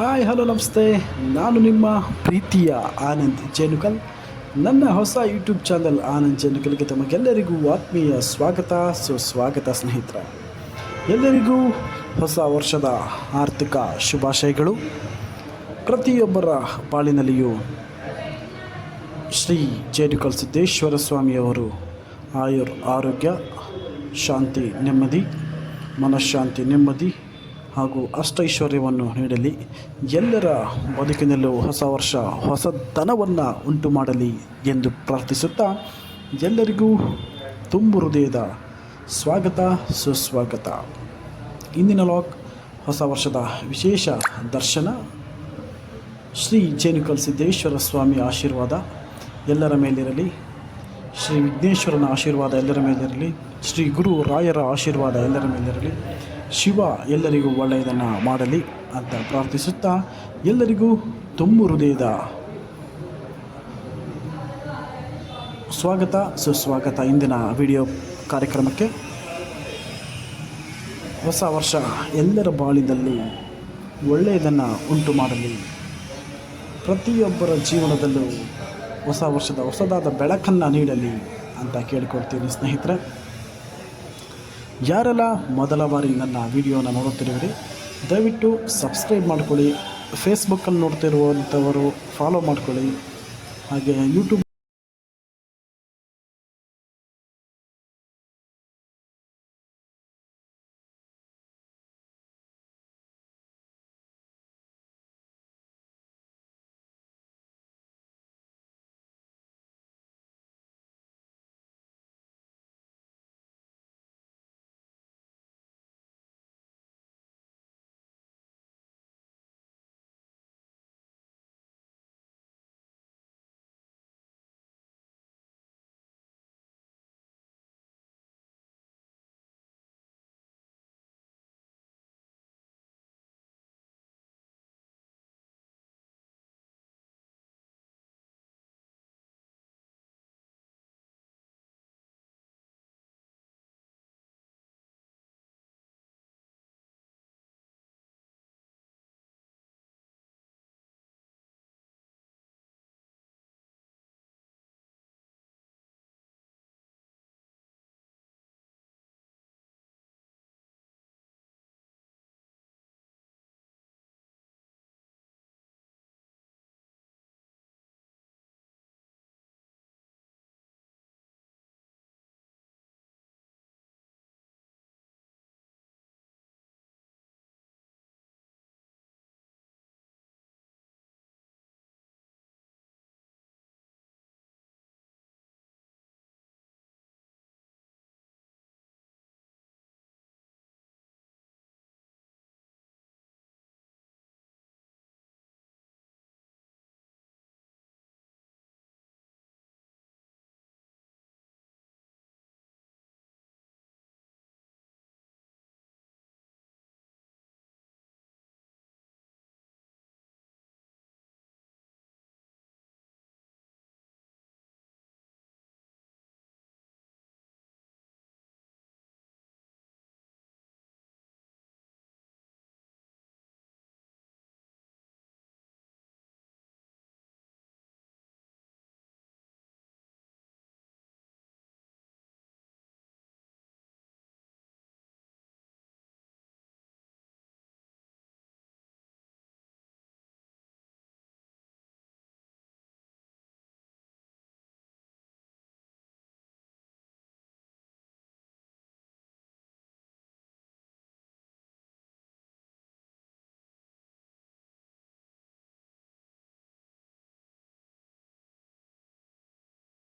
Hi, hello, ನಮಸ್ತೆ. ನಾನು ನಿಮ್ಮ ಪ್ರೀತಿಯ ಆನಂದ್ ಜೇನುಕಲ್ ನನ್ನ ಹೊಸ ಯೂಟ್ಯೂಬ್ ಚಾನಲ್ ಆನಂದ್ ಜೇನುಕಲ್ಗೆ ತಮಗೆಲ್ಲರಿಗೂ ಆತ್ಮೀಯ ಸ್ವಾಗತ, ಸುಸ್ವಾಗತ, ಸ್ನೇಹಿತರ. ಎಲ್ಲರಿಗೂ ಹೊಸ ವರ್ಷದ ಆರ್ಥಿಕ ಶುಭಾಶಯಗಳು. ಪ್ರತಿಯೊಬ್ಬರ ಬಾಳಿನಲ್ಲಿಯೂ ಶ್ರೀ ಜೇನುಕಲ್ ಸಿದ್ದೇಶ್ವರ ಸ್ವಾಮಿಯವರು ಆಯುರ್ ಆರೋಗ್ಯ, ಶಾಂತಿ, ನೆಮ್ಮದಿ, ಮನಃಶಾಂತಿ, ನೆಮ್ಮದಿ ಹಾಗೂ ಅಷ್ಟೈಶ್ವರ್ಯವನ್ನು ನೀಡಲಿ. ಎಲ್ಲರ ಬದುಕಿನಲ್ಲೂ ಹೊಸ ವರ್ಷ ಹೊಸತನವನ್ನು ಉಂಟು ಮಾಡಲಿ ಎಂದು ಪ್ರಾರ್ಥಿಸುತ್ತಾ ಎಲ್ಲರಿಗೂ ತುಂಬು ಹೃದಯದ ಸ್ವಾಗತ, ಸುಸ್ವಾಗತ. ಇಂದಿನ ಲಾಕ್, ಹೊಸ ವರ್ಷದ ವಿಶೇಷ ದರ್ಶನ. ಶ್ರೀ ಜೇನುಕಲ್ ಸಿದ್ದೇಶ್ವರ ಸ್ವಾಮಿ ಆಶೀರ್ವಾದ ಎಲ್ಲರ ಮೇಲಿರಲಿ. ಶ್ರೀ ವಿಘ್ನೇಶ್ವರನ ಆಶೀರ್ವಾದ ಎಲ್ಲರ ಮೇಲಿರಲಿ. ಶ್ರೀ ಗುರು ರಾಯರ ಆಶೀರ್ವಾದ ಎಲ್ಲರ ಮೇಲಿರಲಿ. ಶಿವ ಎಲ್ಲರಿಗೂ ಒಳ್ಳೆಯದನ್ನು ಮಾಡಲಿ ಅಂತ ಪ್ರಾರ್ಥಿಸುತ್ತಾ ಎಲ್ಲರಿಗೂ ತುಂಬು ಹೃದಯದ ಸ್ವಾಗತ, ಸುಸ್ವಾಗತ ಇಂದಿನ ವಿಡಿಯೋ ಕಾರ್ಯಕ್ರಮಕ್ಕೆ. ಹೊಸ ವರ್ಷ ಎಲ್ಲರ ಬಾಳಿನಲ್ಲಿ ಒಳ್ಳೆಯದನ್ನು ಉಂಟು ಮಾಡಲಿ. ಪ್ರತಿಯೊಬ್ಬರ ಜೀವನದಲ್ಲೂ ಹೊಸ ವರ್ಷದ ಹೊಸದಾದ ಬೆಳಕನ್ನು ನೀಡಲಿ ಅಂತ ಕೇಳಿಕೊಳ್ತೀನಿ ಸ್ನೇಹಿತರೆ. ಯಾರೆಲ್ಲ ಮೊದಲ ಬಾರಿ ನನ್ನ ವಿಡಿಯೋನ ನೋಡುತ್ತಿರುವಿರಿ, ದಯವಿಟ್ಟು ಸಬ್ಸ್ಕ್ರೈಬ್ ಮಾಡ್ಕೊಳ್ಳಿ. ಫೇಸ್ಬುಕ್ಕಲ್ಲಿ ನೋಡ್ತಿರುವಂಥವರು ಫಾಲೋ ಮಾಡ್ಕೊಳ್ಳಿ. ಹಾಗೆ ಯೂಟ್ಯೂಬ್